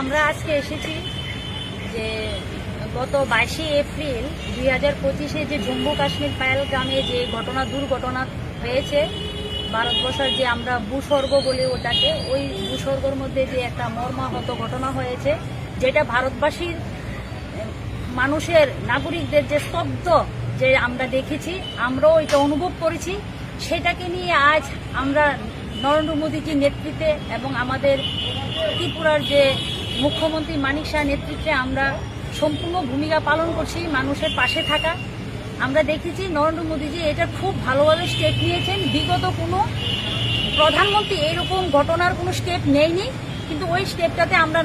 আমরা আজকে এসেছি যে গত বাইশে এপ্রিল দুই হাজার পঁচিশে যে জম্মু কাশ্মীর পায়াল গ্রামে যে ঘটনা, দুর্ঘটনা হয়েছে, ভারতবর্ষের যে আমরা ভূস্বর্গ বলি ওটাকে, ওই ভূস্বর্গর মধ্যে যে একটা মর্মাহত ঘটনা হয়েছে, যেটা ভারতবাসীর, মানুষের, নাগরিকদের যে স্তব্ধ যে আমরা দেখেছি, আমরাও এটা অনুভব করেছি, সেটাকে নিয়ে আজ আমরা নরেন্দ্র মোদীজির নেতৃত্বে এবং আমাদের ত্রিপুরার যে মুখ্যমন্ত্রী মানিক শাহ নেতৃত্বে আমরা সম্পূর্ণ ভূমিকা পালন করছি মানুষের পাশে থাকা। আমরা দেখেছি নরেন্দ্র মোদীজি এটা খুব ভালোভাবে স্টেপ নিয়েছেন। বিগত কোনো প্রধানমন্ত্রী এইরকম ঘটনার কোনো স্টেপ নেয়নি। কিন্তু ওই স্টেপটাতে আমরা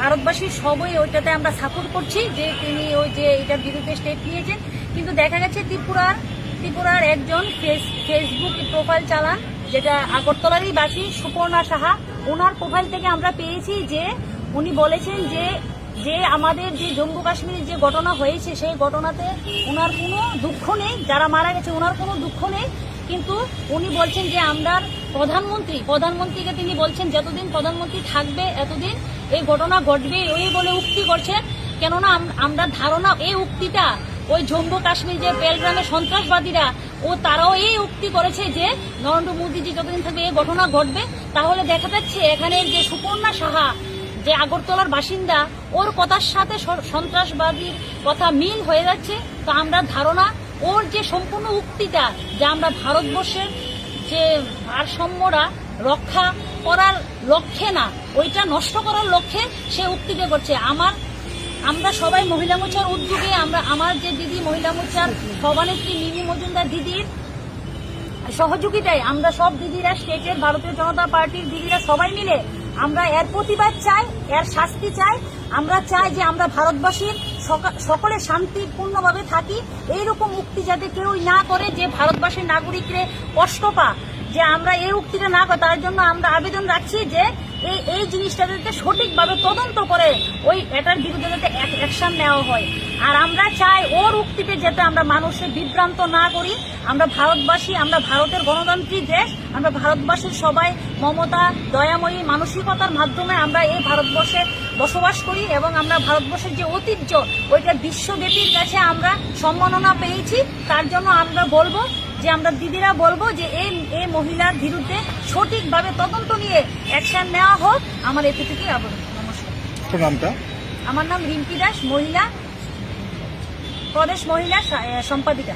ভারতবাসীর সবই ওইটাতে আমরা সাপোর্ট করছি যে তিনি ওই যে এটার বিরুদ্ধে স্টেপ নিয়েছেন। কিন্তু দেখা গেছে ত্রিপুরার ত্রিপুরার একজন ফেস ফেসবুক প্রোফাইল চালান, যেটা আগরতলারই বাসী সুপর্ণা সাহা। ওনার প্রোফাইল থেকে আমরা পেয়েছি যে উনি বলেছেন যে যে আমাদের যে জম্মু কাশ্মীরের যে ঘটনা হয়েছে, সেই ঘটনাতে ওনার কোনো দুঃখ নেই, যারা মারা গেছে ওনার কোনো দুঃখ নেই। কিন্তু উনি বলছেন যে, আমরা প্রধানমন্ত্রী, প্রধানমন্ত্রীকে তিনি বলছেন, যতদিন প্রধানমন্ত্রী থাকবে, এতদিন এই ঘটনা ঘটবে ওই বলে উক্তি করছেন। কেননা আমরা ধারণা এই উক্তিটা, ওই জম্মু কাশ্মীর যে পেলগ্রামের সন্ত্রাসবাদীরা, ও তারাও এই উক্তি করেছে যে, নরেন্দ্র মোদীজি যতদিন থাকবে এই ঘটনা ঘটবে। তাহলে দেখা যাচ্ছে এখানে যে সুপর্ণা সাহা যে আগরতলার বাসিন্দা, ওর কথার সাথে সন্ত্রাসবাদীর কথা মিল হয়ে যাচ্ছে। তো আমরা ধারণা, ওর যে সম্পূর্ণ উক্তিটা যে আমরা ভারতবর্ষের যে ভারসাম্যরা রক্ষা করার লক্ষ্যে না, ওইটা নষ্ট করার লক্ষ্যে সে উক্তিটা করছে। আমার, আমরা সবাই মহিলা মোর্চার উদ্যোগে আমরা, আমার যে দিদি মহিলা মোর্চার সভানেত্রী মিমি মজুমদার দিদির সহযোগিতায় আমরা সব দিদিরা, স্টেটের ভারতীয় জনতা পার্টির দিদিরা সবাই মিলে আমরা এর প্রতিবাদ চাই, এর শাস্তি চাই। আমরা চাই যে আমরা ভারতবাসীর সকা- সকলে শান্তিপূর্ণভাবে থাকি। এইরকম উক্তি যাতে কেউ না করে, যে ভারতবাসীর নাগরিকরে কষ্ট পা যে আমরা এই উক্তিটা না করি তার জন্য আমরা আবেদন রাখছি যে এই এই জিনিসটা যাতে সঠিকভাবে তদন্ত করে ওই এটার বিরুদ্ধে যাতে অ্যাকশন নেওয়া হয়। আর আমরা চাই ওর উক্তিতে যাতে আমরা মানুষের বিভ্রান্ত না করি আমরা ভারতবাসী আমরা ভারতের গণতান্ত্রিক দেশ আমরা ভারতবাসীর সবাই মমতা দয়াময়ী মানসিকতার মাধ্যমে আমরা এই ভারতবর্ষে বসবাস করি এবং আমরা ভারতবর্ষের যে ঐতিহ্য ওইটা বিশ্বব্যাপীর কাছে আমরা সম্মাননা পেয়েছি। তার জন্য আমরা বলব যে আমরা দিদিরা বলব যে এই এই মহিলার বিরুদ্ধে সঠিকভাবে তদন্ত নিয়ে অ্যাকশন নেওয়া হোক। আমার এতে থেকে নমস্কার। আমার নাম রিম্পি দাস মহিলা। প্রদেশ মহিলা সম্পাদিকা।